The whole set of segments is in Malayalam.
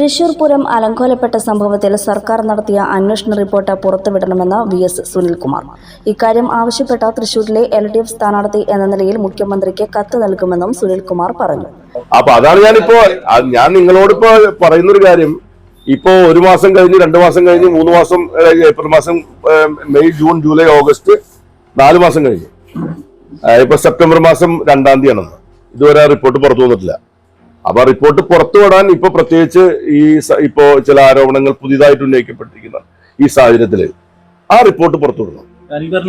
തൃശൂർ പൂരം അലങ്കോലപ്പെട്ട സംഭവത്തിൽ സർക്കാർ നടത്തിയ അന്വേഷണ റിപ്പോർട്ട് പുറത്തുവിടണമെന്ന് വി എസ് സുനിൽകുമാർ. ഇക്കാര്യം ആവശ്യപ്പെട്ട തൃശൂരിലെ എൽ ഡി എഫ് സ്ഥാനാർത്ഥി എന്ന നിലയിൽ മുഖ്യമന്ത്രിക്ക് കത്ത് നൽകുമെന്നും സുനിൽകുമാർ പറഞ്ഞു. അപ്പൊ അതാണ് ഞാനിപ്പോ ഞാൻ നിങ്ങളോട് ഇപ്പോ പറയുന്ന ഒരു കാര്യം. ഇപ്പോ ഒരു മാസം കഴിഞ്ഞ് രണ്ട് മാസം കഴിഞ്ഞ് മൂന്ന് മാസം ഏപ്രിൽ മാസം മെയ് ജൂൺ ജൂലൈ ഓഗസ്റ്റ് നാല് മാസം കഴിഞ്ഞ്. ഇപ്പൊ സെപ്റ്റംബർ മാസം രണ്ടാം തീയതിയാണെന്ന്. ഇതുവരെ റിപ്പോർട്ട് പുറത്തു വന്നിട്ടില്ല. അപ്പൊ ആ റിപ്പോർട്ട് പുറത്തു വിടാൻ ഇപ്പൊ പ്രത്യേകിച്ച് ഈ ഇപ്പോ ചില ആരോപണങ്ങൾ പുതിയതായിട്ട് ഉന്നയിക്കപ്പെട്ടിരിക്കുന്ന ഈ സാഹചര്യത്തിൽ ആ റിപ്പോർട്ട് പുറത്തു വിടണം.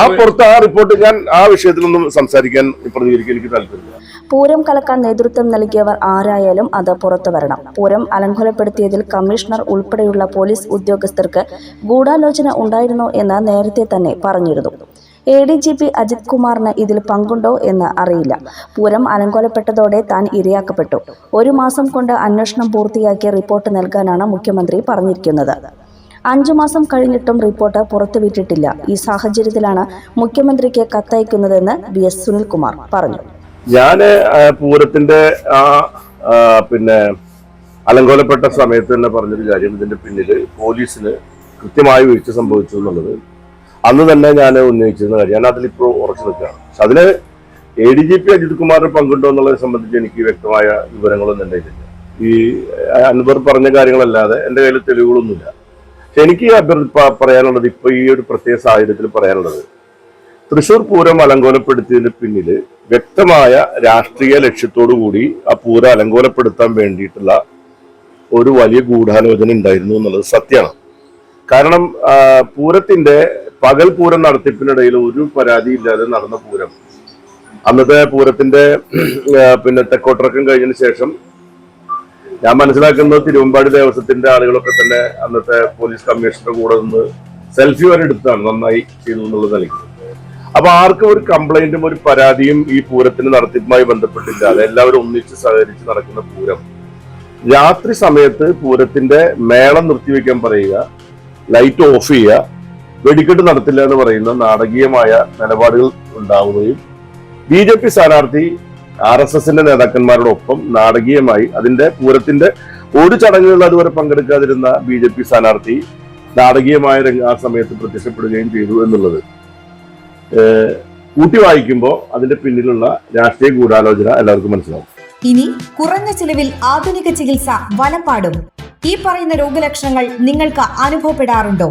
ആ പുറത്ത് ആ റിപ്പോർട്ട് ഞാൻ ആ വിഷയത്തിലൊന്നും സംസാരിക്കാൻ പ്രതികരിക്കാൻ എനിക്ക് താല്പര്യമില്ല. പൂരം കലക്കാൻ നേതൃത്വം നൽകിയവർ ആരായാലും അത് പുറത്തു വരണം. പൂരം അലങ്കോലപ്പെടുത്തിയതിൽ കമ്മീഷണർ ഉൾപ്പെടെയുള്ള പോലീസ് ഉദ്യോഗസ്ഥർക്ക് ഗൂഢാലോചന ഉണ്ടായിരുന്നോ എന്ന് നേരത്തെ തന്നെ പറഞ്ഞിരുന്നു. A D G P Ajith കുമാറിന് ഇതിൽ പങ്കുണ്ടോ എന്ന് അറിയില്ല. പൂരം അലങ്കോലപ്പെട്ടതോടെ താൻ ഇരയാക്കപ്പെട്ടു. ഒരു മാസം കൊണ്ട് അന്വേഷണം പൂർത്തിയാക്കി റിപ്പോർട്ട് നൽകാനാണ് മുഖ്യമന്ത്രി പറഞ്ഞിരിക്കുന്നത്. അഞ്ചു മാസം കഴിഞ്ഞിട്ടും റിപ്പോർട്ട് പുറത്തുവിട്ടിട്ടില്ല. ഈ സാഹചര്യത്തിലാണ് മുഖ്യമന്ത്രിക്ക് കത്തയക്കുന്നതെന്ന് വി എസ് സുനിൽകുമാർ പറഞ്ഞു. ഞാൻ പൂരത്തിന്റെ ആ, പിന്നെ അലങ്കോലപ്പെട്ട സമയത്ത് തന്നെ പറഞ്ഞൊരു കാര്യം ഇതിന്റെ പിന്നിൽ പോലീസിന് കൃത്യമായി വീഴ്ച സംഭവിച്ചു എന്നുള്ളത് അന്ന് തന്നെ ഞാൻ ഉന്നയിച്ചിരുന്ന കാര്യം. ഞാൻ അതിലിപ്പോ ഉറച്ചു നിൽക്കുകയാണ്. പക്ഷെ അതിന് A D G P Ajith കുമാറിന് പങ്കുണ്ടോ എന്നുള്ളതിനെ സംബന്ധിച്ച് എനിക്ക് വ്യക്തമായ വിവരങ്ങളൊന്നും എന്റെ കയ്യിലില്ല. ഈ അൻവർ പറഞ്ഞ കാര്യങ്ങളല്ലാതെ എന്റെ കയ്യിൽ തെളിവുകളൊന്നുമില്ല. പക്ഷെ എനിക്ക് പറയാനുള്ളത് ഇപ്പൊ ഈ ഒരു പ്രത്യേക സാഹചര്യത്തിൽ പറയാനുള്ളത് തൃശൂർ പൂരം അലങ്കോലപ്പെടുത്തിയതിന് പിന്നിൽ വ്യക്തമായ രാഷ്ട്രീയ ലക്ഷ്യത്തോടു കൂടി ആ പൂരം അലങ്കോലപ്പെടുത്താൻ വേണ്ടിയിട്ടുള്ള ഒരു വലിയ ഗൂഢാലോചന ഉണ്ടായിരുന്നു എന്നുള്ളത് സത്യമാണ്. കാരണം പൂരത്തിന്റെ പകൽ പൂരം നടത്തിപ്പിനിടയിൽ ഒരു പരാതിയില്ലാതെ നടന്ന പൂരം. അന്നത്തെ പൂരത്തിന്റെ പിന്നെ തെക്കോട്ടിറക്കം കഴിഞ്ഞതിന് ശേഷം ഞാൻ മനസ്സിലാക്കുന്നത് തിരുവമ്പാടി ദേവസ്വത്തിന്റെ ആളുകളൊക്കെ തന്നെ അന്നത്തെ പോലീസ് കമ്മീഷണറുടെ കൂടെ നിന്ന് സെൽഫി വരെ എടുത്താണ് നന്നായി ചെയ്തു എന്നുള്ളത് നൽകി അപ്പൊ ആർക്കും ഒരു കംപ്ലൈന്റും ഒരു പരാതിയും ഈ പൂരത്തിന് നടത്തിപ്പുമായി ബന്ധപ്പെട്ടില്ലാതെ എല്ലാവരും ഒന്നിച്ച് സഹകരിച്ച് നടക്കുന്ന പൂരം. രാത്രി സമയത്ത് പൂരത്തിന്റെ മേളം നിർത്തിവെക്കാൻ പറയുക ലൈറ്റ് ഓഫ് ചെയ്യുക വെടിക്കെട്ട് നടത്തില്ല എന്ന് പറയുന്ന നാടകീയമായ നിലപാടുകൾ ഉണ്ടാവുകയും ബി ജെ പി സ്ഥാനാർത്ഥി ആർ എസ് എസിന്റെ നേതാക്കന്മാരോടൊപ്പം നാടകീയമായി അതിന്റെ പൂരത്തിന്റെ ഒരു ചടങ്ങുകളിൽ അതുവരെ പങ്കെടുക്കാതിരുന്ന ബി ജെ പി സ്ഥാനാർത്ഥി നാടകീയമായ രംഗ ആ സമയത്ത് പ്രത്യക്ഷപ്പെടുകയും ചെയ്തു എന്നുള്ളത്. കൂട്ടി വായിക്കുമ്പോൾ അതിന്റെ പിന്നിലുള്ള രാഷ്ട്രീയ ഗൂഢാലോചന എല്ലാവർക്കും മനസ്സിലാവും. ഇനി കുറഞ്ഞ ചിലവിൽ ആധുനിക ചികിത്സ വലപ്പാടും. ഈ പറയുന്ന രോഗലക്ഷണങ്ങൾ നിങ്ങൾക്ക് അനുഭവപ്പെടാറുണ്ടോ?